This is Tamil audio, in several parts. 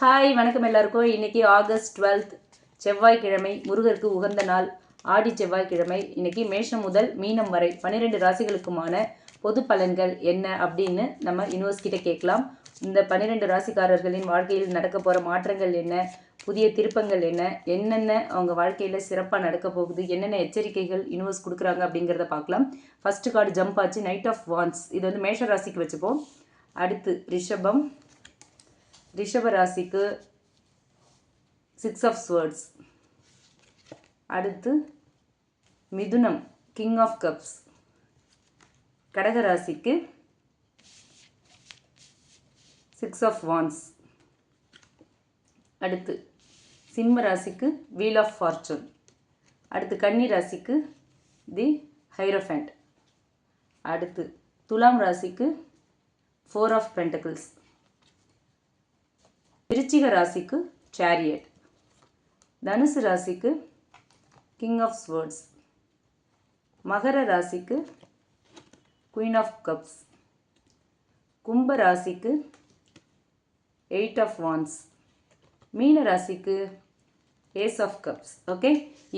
ஹாய் வணக்கம் எல்லாருக்கும். இன்னைக்கு ஆகஸ்ட் டுவெல்த் செவ்வாய்க்கிழமை முருகருக்கு உகந்த நாள். ஆடி செவ்வாய்க்கிழமை இன்னைக்கு மேஷம் முதல் மீனம் வரை பன்னிரெண்டு ராசிகளுக்குமான பொது பலன்கள் என்ன அப்படின்னு நம்ம யூனிவர்ஸ்கிட்ட கேட்கலாம். இந்த பன்னிரெண்டு ராசிக்காரர்களின் வாழ்க்கையில் நடக்க போகிற மாற்றங்கள் என்ன? புதிய திருப்பங்கள் என்ன? என்னென்ன அவங்க வாழ்க்கையில் சிறப்பாக நடக்க போகுது? என்னென்ன எச்சரிக்கைகள் யூனிவர்ஸ் கொடுக்குறாங்க அப்படிங்கிறத பார்க்கலாம். ஃபர்ஸ்ட் கார்டு ஜம்ப் ஆச்சு. நைட் ஆஃப் வான்ஸ் இது வந்து மேஷ ராசிக்கு வச்சுப்போம். அடுத்து ரிஷபம். ரிஷபராசிக்கு சிக்ஸ் ஆஃப் ஸ்வேர்ட்ஸ் அடுத்து மிதுனம் கிங் ஆஃப் கப்ஸ் கடக ராசிக்கு சிக்ஸ் ஆஃப் வான்ஸ் அடுத்து சிம்ம ராசிக்கு வீல் ஆஃப் ஃபார்ச்சூன் அடுத்து கன்னி ராசிக்கு தி ஹைரோஃபேண்ட் அடுத்து துலாம் ராசிக்கு ஃபோர் ஆஃப் பென்டக்கிள்ஸ் விருச்சிக ராசிக்கு சேரியட் தனுசு ராசிக்கு கிங் ஆஃப் ஸ்வேர்ட்ஸ் மகர ராசிக்கு குயின் ஆஃப் கப்ஸ் கும்ப ராசிக்கு எயிட் ஆஃப் வான்ஸ் மீன ராசிக்கு ஏஸ் ஆஃப் கப்ஸ் ஓகே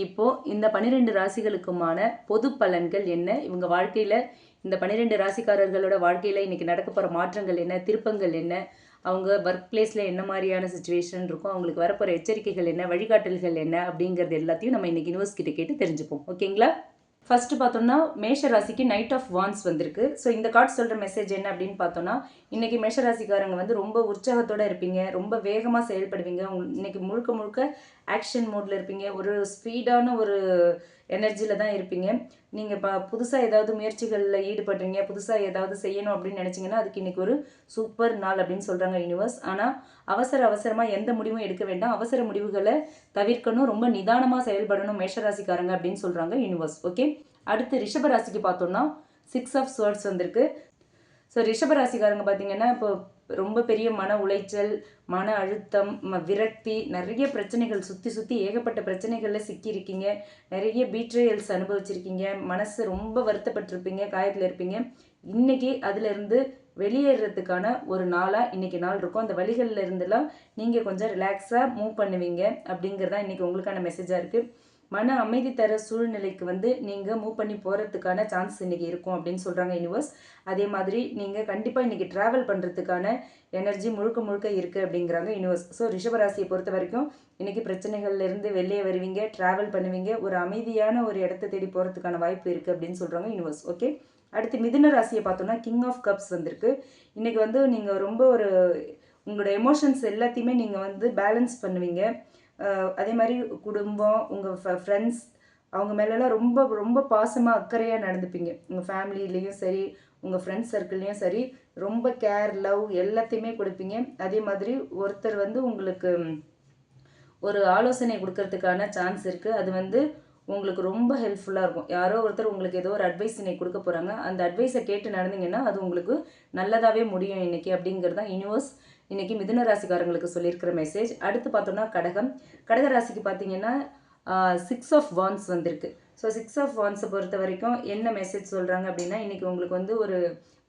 இப்போது இந்த பன்னிரெண்டு ராசிகளுக்குமான பொது பலன்கள் என்ன? இவங்க வாழ்க்கையில் இந்த பன்னிரெண்டு ராசிக்காரர்களோட வாழ்க்கையில் இன்றைக்கி நடக்க போகிற மாற்றங்கள் என்ன? திருப்பங்கள் என்ன? அவங்க ஒர்க் பிளேஸில் என்ன மாதிரியான சுச்சுவேஷன் இருக்கும் அவங்களுக்கு வரப்போகிற எச்சரிக்கைகள் என்ன வழிகாட்டல்கள் என்ன அப்படிங்கிறது எல்லாத்தையும் நம்ம இன்றைக்கி நியூஸ் கிட்ட கேட்டு தெரிஞ்சுப்போம். ஓகேங்களா? ஃபஸ்ட்டு பார்த்தோம்னா மேஷ ராசிக்கு நைட் ஆஃப் வான்ஸ் வந்திருக்கு. ஸோ இந்த கார்டு சொல்கிற மெசேஜ் என்ன அப்படின்னு பார்த்தோம்னா இன்றைக்கி மேஷ ராசிக்காரங்க வந்து ரொம்ப உற்சாகத்தோடு இருப்பீங்க ரொம்ப வேகமாக செயல்படுவீங்க. உங் இன்றைக்கி முழுக்க முழுக்க ஆக்ஷன் மோடில் இருப்பீங்க. ஒரு ஸ்பீடான ஒரு எனர்ஜியில் தான் இருப்பீங்க. நீங்கள் இப்போ புதுசாக ஏதாவது முயற்சிகளில் ஈடுபடுறீங்க புதுசாக ஏதாவது செய்யணும் அப்படின்னு நினச்சிங்கன்னா அதுக்கு இன்றைக்கி ஒரு சூப்பர் நாள் அப்படின்னு சொல்கிறாங்க யூனிவர்ஸ் ஆனால் அவசர அவசரமாக எந்த முடிவும் எடுக்க வேண்டாம். அவசர முடிவுகளை தவிர்க்கணும். ரொம்ப நிதானமாக செயல்படணும் மேஷராசிக்காரங்க அப்படின்னு சொல்கிறாங்க யூனிவர்ஸ் ஓகே அடுத்து ரிஷபராசிக்கு பார்த்தோம்னா சிக்ஸ் ஆஃப் சுவர்ட்ஸ் வந்திருக்கு. ஸோ ரிஷபராசிக்காரங்க பார்த்தீங்கன்னா இப்போ ரொம்ப பெரிய மன உளைச்சல் மன அழுத்தம் ம- விரக்தி நிறைய பிரச்சனைகள் சுற்றி சுற்றி ஏகப்பட்ட பிரச்சனைகளில் சிக்கியிருக்கீங்க. நிறைய பீட்ரேயல்ஸ் அனுபவிச்சிருக்கீங்க. மனசு ரொம்ப வருத்தப்பட்டிருப்பீங்க காயத்தில் இருப்பீங்க. இன்னைக்கு அதிலிருந்து வெளியேறதுக்கான ஒரு நாளாக இன்னைக்கு நாள் இருக்கும். அந்த வழிகளில் இருந்தெல்லாம் நீங்கள் கொஞ்சம் ரிலாக்ஸாக மூவ் பண்ணுவீங்க அப்படிங்கிறதா இன்னைக்கு உங்களுக்கான மெசேஜாக இருக்குது மன அமைதி தர சூழ்நிலைக்கு வந்து நீங்கள் மூவ் பண்ணி போகிறதுக்கான சான்ஸ் இன்றைக்கி இருக்கும் அப்படின்னு சொல்கிறாங்க யூனிவர்ஸ் அதே மாதிரி நீங்கள் கண்டிப்பாக இன்றைக்கி ட்ராவல் பண்ணுறதுக்கான எனர்ஜி முழுக்க முழுக்க இருக்குது அப்படிங்கிறாங்க யூனிவர்ஸ் ஸோ ரிஷபராசியை பொறுத்த வரைக்கும் இன்றைக்கி பிரச்சனைகள்லேருந்து வெளியே வருவீங்க ட்ராவல் பண்ணுவீங்க ஒரு அமைதியான ஒரு இடத்த தேடி போகிறதுக்கான வாய்ப்பு இருக்குது அப்படின்னு சொல்கிறாங்க யூனிவர்ஸ் ஓகே அடுத்து மிதுன ராசியை பார்த்தோம்னா கிங் ஆஃப் கப்ஸ் வந்திருக்கு. இன்றைக்கி வந்து நீங்கள் ரொம்ப ஒரு உங்களோட எமோஷன்ஸ் எல்லாத்தையுமே நீங்கள் வந்து பேலன்ஸ் பண்ணுவீங்க. அதே மாதிரி குடும்பம் உங்கள் ஃப்ரெண்ட்ஸ் அவங்க மேலெல்லாம் ரொம்ப ரொம்ப பாசமாக அக்கறையாக நடந்துப்பீங்க. உங்கள் ஃபேமிலியிலையும் சரி உங்கள் ஃப்ரெண்ட்ஸ் சர்க்கிள்லேயும் சரி ரொம்ப கேர் லவ் எல்லாத்தையுமே கொடுப்பீங்க. அதே மாதிரி ஒருத்தர் வந்து உங்களுக்கு ஒரு ஆலோசனை கொடுக்கறதுக்கான சான்ஸ் இருக்குது அது வந்து உங்களுக்கு ரொம்ப ஹெல்ப்ஃபுல்லாக இருக்கும். யாரோ ஒருத்தர் உங்களுக்கு ஏதோ ஒரு அட்வைஸ் இன்னைக்கு கொடுக்க போகிறாங்க அந்த அட்வைஸை கேட்டு நடந்தீங்கன்னா அது உங்களுக்கு நல்லதாகவே முடியும் இன்றைக்கி அப்படிங்கிறது தான் யூனிவர்ஸ் இன்னைக்கு மிதுன ராசிக்காரங்களுக்கு சொல்லியிருக்கிற மெசேஜ் அடுத்து பார்த்தோம்னா கடகம். கடக ராசிக்கு பார்த்தீங்கன்னா சிக்ஸ் ஆஃப் வான்ஸ் வந்திருக்கு. ஸோ சிக்ஸ் ஆஃப் வான்ஸை பொறுத்த வரைக்கும் என்ன மெசேஜ் சொல்கிறாங்க அப்படின்னா இன்னைக்கு உங்களுக்கு வந்து ஒரு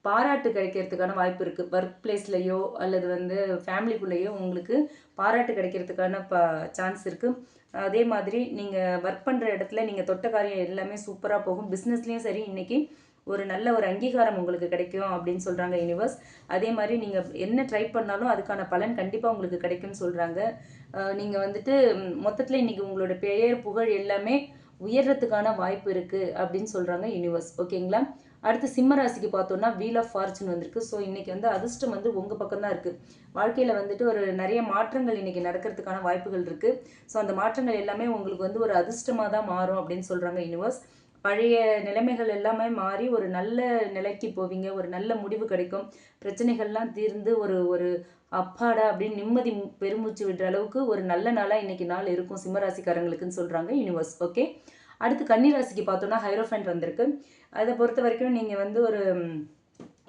பாராட்டு கிடைக்கிறதுக்கான வாய்ப்பு இருக்குது ஒர்க் பிளேஸ்லையோ அல்லது வந்து ஃபேமிலிக்குள்ளேயோ உங்களுக்கு பாராட்டு கிடைக்கிறதுக்கான ப சான்ஸ் இருக்குது அதே மாதிரி நீங்கள் ஒர்க் பண்ணுற இடத்துல நீங்கள் தொட்ட காரியம் எல்லாமே சூப்பராக போகும். பிஸ்னஸ்லேயும் சரி இன்னைக்கு ஒரு நல்ல ஒரு அங்கீகாரம் உங்களுக்கு கிடைக்கும் அப்படின்னு சொல்கிறாங்க யூனிவர்ஸ் அதே மாதிரி நீங்கள் என்ன ட்ரை பண்ணாலும் அதுக்கான பலன் கண்டிப்பாக உங்களுக்கு கிடைக்கும்னு சொல்கிறாங்க நீங்கள் வந்துட்டு மொத்தத்தில் இன்றைக்கி உங்களோட பெயர் புகழ் எல்லாமே உயர்றதுக்கான வாய்ப்பு இருக்குது அப்படின்னு சொல்கிறாங்க யூனிவர்ஸ் ஓகேங்களா அடுத்து சிம்ம ராசிக்கு பார்த்தோம்னா வீல் ஆஃப் ஃபார்ச்சூன் வந்திருக்கு. ஸோ இன்றைக்கி வந்து அதிர்ஷ்டம் வந்து உங்கள் பக்கம் தான் இருக்குது வாழ்க்கையில் வந்துட்டு ஒரு நிறைய மாற்றங்கள் இன்றைக்கி நடக்கிறதுக்கான வாய்ப்புகள் இருக்குது ஸோ அந்த மாற்றங்கள் எல்லாமே உங்களுக்கு வந்து ஒரு அதிர்ஷ்டமாக தான் மாறும் அப்படின்னு சொல்கிறாங்க யூனிவர்ஸ் பழைய நிலைமைகள் எல்லாமே மாறி ஒரு நல்ல நிலைக்கு போவீங்க ஒரு நல்ல முடிவு கிடைக்கும். பிரச்சனைகள்லாம் தீர்ந்து ஒரு ஒரு அப்பாடா அப்படின்னு நிம்மதி பெருமூச்சு விடுற அளவுக்கு ஒரு நல்ல நாளாக இன்னைக்கு நாள் இருக்கும் சிம்மராசிக்காரங்களுக்குன்னு சொல்கிறாங்க யூனிவர்ஸ் ஓகே அடுத்து கன்னிராசிக்கு பார்த்தோம்னா ஹைரோஃபண்ட் வந்திருக்கு. அதை பொறுத்த வரைக்கும் நீங்கள் வந்து ஒரு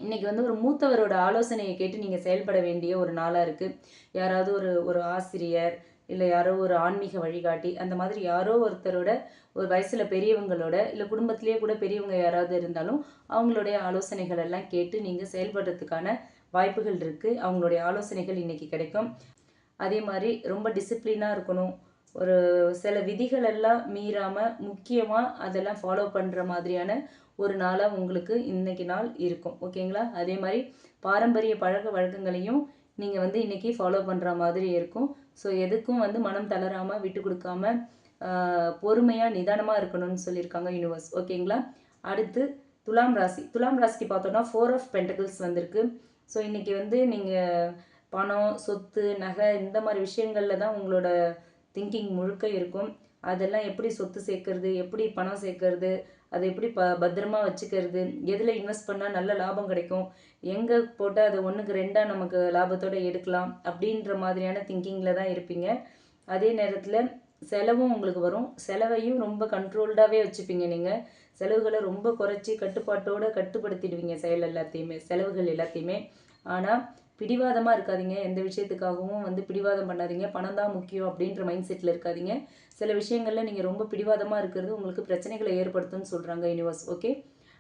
இன்றைக்கி இன்னைக்கு வந்து ஒரு மூத்தவரோட ஆலோசனையை கேட்டு நீங்கள் செயல்பட வேண்டிய ஒரு நாளாக இருக்குது யாராவது ஒரு ஒரு ஆசிரியர் இல்லை யாரோ ஒரு ஆன்மீக வழிகாட்டி அந்த மாதிரி யாரோ ஒருத்தரோட ஒரு வயசில் பெரியவங்களோட இல்லை குடும்பத்திலேயே கூட பெரியவங்க யாராவது இருந்தாலும் அவங்களுடைய ஆலோசனைகள் எல்லாம் கேட்டு நீங்கள் செயல்படுறதுக்கான வாய்ப்புகள் இருக்குது அவங்களுடைய ஆலோசனைகள் இன்றைக்கி கிடைக்கும். அதே மாதிரி ரொம்ப டிசிப்ளினாக இருக்கணும். ஒரு சில விதிகளெல்லாம் மீறாமல் முக்கியமாக அதெல்லாம் ஃபாலோ பண்ணுற மாதிரியான ஒரு நாளாக உங்களுக்கு இன்னைக்கு நாள் இருக்கும். ஓகேங்களா அதே மாதிரி பாரம்பரிய பழக்க வழக்கங்களையும் நீங்கள் வந்து இன்றைக்கி ஃபாலோ பண்ணுற மாதிரி இருக்கும். ஸோ எதுக்கும் வந்து மனம் தளராமல் விட்டு கொடுக்காம பொறுமையாக நிதானமாக இருக்கணும்னு சொல்லியிருக்காங்க யூனிவர்ஸ் ஓகேங்களா அடுத்து துலாம் ராசி. துலாம் ராசிக்கு பார்த்தோன்னா ஃபோர் ஆஃப் பென்டகிள்ஸ் வந்திருக்கு. ஸோ இன்றைக்கி வந்து நீங்கள் பணம் சொத்து நகை இந்த மாதிரி விஷயங்களில் தான் உங்களோட திங்கிங் முழுக்க இருக்கும். அதெல்லாம் எப்படி சொத்து சேர்க்கறது எப்படி பணம் சேர்க்கறது அதை எப்படி ப பத்திரமா வச்சுக்கிறது? எதில் இன்வெஸ்ட் பண்ணால் நல்ல லாபம் கிடைக்கும்? எங்கே போட்டால் அதை ஒன்றுக்கு ரெண்டாக நமக்கு லாபத்தோடு எடுக்கலாம்? அப்படின்ற மாதிரியான திங்கிங்கில் தான் இருப்பீங்க. அதே நேரத்தில் செலவும் உங்களுக்கு வரும். செலவையும் ரொம்ப கண்ட்ரோல்டாகவே வச்சுப்பீங்க நீங்கள் செலவுகளை ரொம்ப குறைச்சி கட்டுப்பாட்டோடு கட்டுப்படுத்திடுவீங்க செயல் எல்லாத்தையுமே செலவுகள் எல்லாத்தையுமே. ஆனால் பிடிவாதமாக இருக்காதீங்க. எந்த விஷயத்துக்காகவும் வந்து பிடிவாதம் பண்ணாதீங்க. பணம் தான் முக்கியம் அப்படின்ற மைண்ட் செட்டில் இருக்காதீங்க. சில விஷயங்களில் நீங்கள் ரொம்ப பிடிவாதமாக இருக்கிறது உங்களுக்கு பிரச்சனைகளை ஏற்படுத்தும்னு சொல்கிறாங்க யூனிவர்ஸ் ஓகே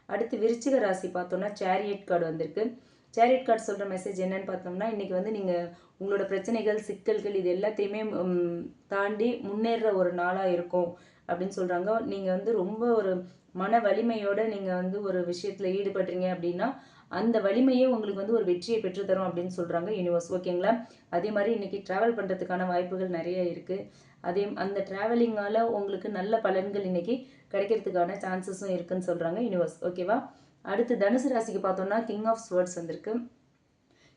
அடுத்து விருச்சிக ராசி பார்த்தோன்னா சேரியட் கார்டு வந்திருக்கு. சேரியட் கார்டு சொல்கிற மெசேஜ் என்னன்னு பார்த்தோம்னா இன்றைக்கி வந்து நீங்கள் உங்களோட பிரச்சனைகள் சிக்கல்கள் இது எல்லாத்தையுமே தாண்டி முன்னேற ஒரு நாளாக இருக்கும் அப்படின்னு சொல்கிறாங்க நீங்கள் வந்து ரொம்ப ஒரு மன வலிமையோடு நீங்கள் வந்து ஒரு விஷயத்தில் ஈடுபடுறீங்க அப்படின்னா அந்த வலிமையே உங்களுக்கு வந்து ஒரு வெற்றியை பெற்றுத்தரும் அப்படின்னு சொல்கிறாங்க யூனிவர்ஸ் ஓகேங்களா அதே மாதிரி இன்றைக்கி ட்ராவல் பண்ணுறதுக்கான வாய்ப்புகள் நிறைய இருக்குது அதே அந்த ட்ராவலிங்கால் உங்களுக்கு நல்ல பலன்கள் இன்றைக்கி கிடைக்கிறதுக்கான சான்சஸும் இருக்குன்னு சொல்கிறாங்க யூனிவர்ஸ் ஓகேவா அடுத்து தனுசு ராசிக்கு பார்த்தோம்னா கிங் ஆஃப் ஸ்வேர்ட்ஸ் வந்திருக்கு.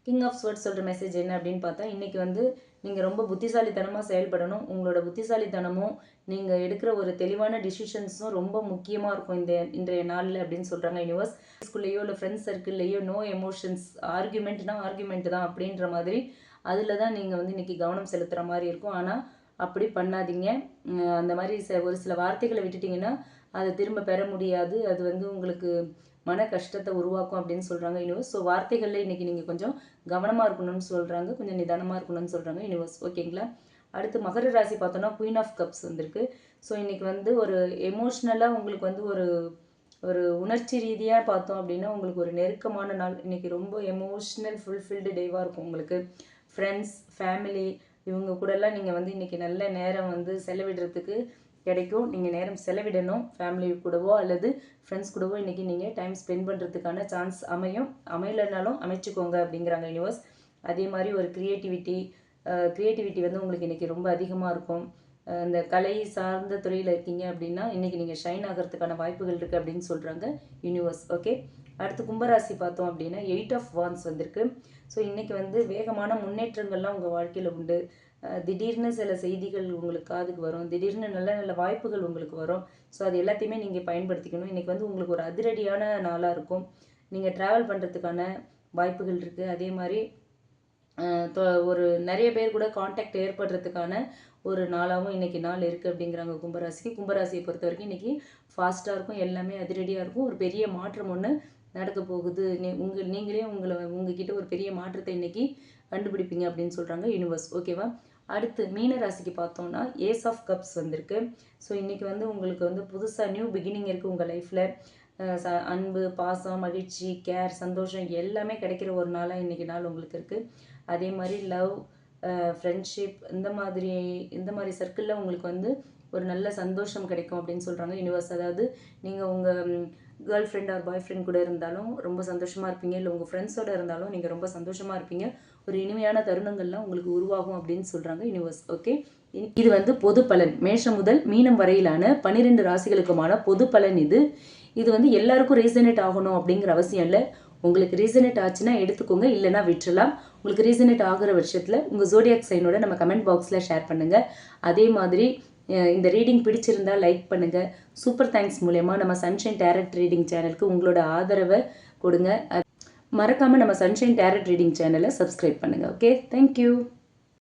கிங் ஆஃப் ஸ்வேர்ட்ஸ் சொல்கிற மெசேஜ் என்ன அப்படின்னு பார்த்தா இன்றைக்கி வந்து நீங்கள் ரொம்ப புத்திசாலித்தனமாக செயல்படணும். உங்களோட புத்திசாலித்தனமும் நீங்கள் எடுக்கிற ஒரு தெளிவான டிசிஷன்ஸும் ரொம்ப முக்கியமாக இருக்கும் இந்த இன்றைய நாளில் அப்படின்னு சொல்கிறாங்க யூனிவர்ஸ் ஸ்கூல்லையோ இல்லை ஃப்ரெண்ட்ஸ் சர்க்கிள்லையோ நோ எமோஷன்ஸ் ஆர்குமெண்ட்னா ஆர்குமெண்ட் தான் அப்படின்ற மாதிரி அதில் தான் நீங்கள் வந்து இன்றைக்கி கவனம் செலுத்துகிற மாதிரி இருக்கும். ஆனால் அப்படி பண்ணாதீங்க. அந்த மாதிரி ஒரு சில வார்த்தைகளை விட்டுட்டிங்கன்னா அதை திரும்ப பெற முடியாது. அது வந்து உங்களுக்கு மன கஷ்டத்தை உருவாக்கும் அப்படின்னு சொல்கிறாங்க யூனிவர்ஸ் ஸோ வார்த்தைகளில் இன்றைக்கி நீங்கள் கொஞ்சம் கவனமாக இருக்கணும்னு சொல்கிறாங்க கொஞ்சம் நிதானமாக இருக்கணும்னு சொல்கிறாங்க யூனிவர்ஸ் ஓகேங்களா அடுத்து மகர ராசி பார்த்தோன்னா குயின் ஆஃப் கப்ஸ் வந்திருக்கு. ஸோ இன்றைக்கி வந்து ஒரு எமோஷ்னலாக உங்களுக்கு வந்து ஒரு ஒரு உணர்ச்சி ரீதியாக பார்த்தோம் அப்படின்னா உங்களுக்கு ஒரு நெருக்கமான நாள். இன்றைக்கி ரொம்ப எமோஷ்னல் ஃபுல்ஃபில்டு டேவாக இருக்கும் உங்களுக்கு. ஃப்ரெண்ட்ஸ் ஃபேமிலி இவங்க கூடலாம் நீங்கள் வந்து இன்றைக்கி நல்ல நேரம் வந்து செலவிடுறதுக்கு கிடைக்கும். நீங்கள் நேரம் செலவிடணும். ஃபேமிலி கூடவோ அல்லது ஃப்ரெண்ட்ஸ் கூடவோ இன்றைக்கி நீங்கள் டைம் ஸ்பெண்ட் பண்ணுறதுக்கான சான்ஸ் அமையும். அமையலைனாலும் அமைச்சுக்கோங்க அப்படிங்கிறாங்க யூனிவர்ஸ் அதே மாதிரி ஒரு க்ரியேட்டிவிட்டி க்ரியேட்டிவிட்டி வந்து உங்களுக்கு இன்றைக்கி ரொம்ப அதிகமாக இருக்கும். இந்த கலை சார்ந்த துறையில் இருக்கீங்க அப்படின்னா இன்றைக்கி நீங்கள் ஷைன் ஆகிறதுக்கான வாய்ப்புகள் இருக்குது அப்படின்னு சொல்கிறாங்க யூனிவர்ஸ் ஓகே அடுத்து கும்பராசி பார்த்தோம் அப்படின்னா எயிட் ஆஃப் வான்ஸ் வந்திருக்கு. ஸோ இன்றைக்கி வந்து வேகமான முன்னேற்றங்கள்லாம் உங்கள் வாழ்க்கையில் உண்டு. திடீர்னு சில செய்திகள் உங்களுக்கு காதுக்கு வரும். திடீர்னு நல்ல நல்ல வாய்ப்புகள் உங்களுக்கு வரும். ஸோ அது எல்லாத்தையுமே நீங்கள் பயன்படுத்திக்கணும். இன்றைக்கி வந்து உங்களுக்கு ஒரு அதிரடியான நாளாக இருக்கும். நீங்கள் ட்ராவல் பண்ணுறதுக்கான வாய்ப்புகள் இருக்குது அதே மாதிரி ஒரு நிறைய பேர் கூட காண்டாக்ட் ஏற்படுறதுக்கான ஒரு நாளாகவும் இன்றைக்கி நாள் இருக்குது அப்படிங்கிறாங்க கும்பராசிக்கு. கும்பராசியை பொறுத்த வரைக்கும் இன்றைக்கி ஃபாஸ்ட்டாக இருக்கும். எல்லாமே அதிரடியாக இருக்கும். ஒரு பெரிய மாற்றம் ஒன்று நடக்க போகுது. நீ உங்கள் நீங்களே உங்களை உங்ககிட்ட ஒரு பெரிய மாற்றத்தை இன்றைக்கி கண்டுபிடிப்பீங்க அப்படின்னு சொல்கிறாங்க யூனிவர்ஸ் ஓகேவா அடுத்து மீன ராசிக்கு பார்த்தோம்னா ஏஸ் ஆஃப் கப்ஸ் வந்திருக்கு. ஸோ இன்றைக்கி வந்து உங்களுக்கு வந்து புதுசாக நியூ பிகினிங் இருக்குது உங்கள் லைஃப்பில் ச அன்பு பாசம் மகிழ்ச்சி கேர் சந்தோஷம் எல்லாமே கிடைக்கிற ஒரு நாளாக இன்றைக்கி நாள் உங்களுக்கு இருக்குது அதே மாதிரி லவ் ஃப்ரெண்ட்ஷிப் இந்த மாதிரி இந்த மாதிரி சர்க்கிளில் உங்களுக்கு வந்து ஒரு நல்ல சந்தோஷம் கிடைக்கும் அப்படின்னு சொல்கிறாங்க யூனிவர்ஸ் அதாவது நீங்கள் உங்கள் girl friend or boy friend கூட இருந்தாலும் ரொம்ப சந்தோஷமாக இருப்பீங்க. இல்லை உங்கள் ஃப்ரெண்ட்ஸோடு இருந்தாலும் நீங்கள் ரொம்ப சந்தோஷமாக இருப்பீங்க. ஒரு இனிமையான தருணங்கள்லாம் உங்களுக்கு உருவாகும் அப்படின்னு சொல்கிறாங்க யூனிவர்ஸ் ஓகே இது வந்து பொது பலன். மேஷம் முதல் மீனம் வரையிலான பன்னிரெண்டு ராசிகளுக்குமான பொது பலன் இது. இது வந்து எல்லாருக்கும் ரீசனேட் ஆகணும் அப்படிங்கிற அவசியம் இல்லை. உங்களுக்கு ரீசனேட் ஆச்சுன்னா எடுத்துக்கோங்க இல்லைனா விட்டுறலாம். உங்களுக்கு ரீசனேட் ஆகிற வருஷத்தில் உங்கள் ஜோடியாக் சைனோட நம்ம கமெண்ட் பாக்ஸில் ஷேர் பண்ணுங்கள் அதே மாதிரி இந்த ரீடிங் பிடிச்சிருந்தா லைக் பண்ணுங்கள் சூப்பர் தேங்க்ஸ் மூலயமா நம்ம சன்ஷைன் டேரக்ட் ரீடிங் சேனலுக்கு உங்களோட ஆதரவை கொடுங்க. மறக்காமல் நம்ம சன்ஷைன் டேரட் ரீடிங் சேனலை சப்ஸ்கிரைப் பண்ணுங்கள் ஓகே தேங்க்யூ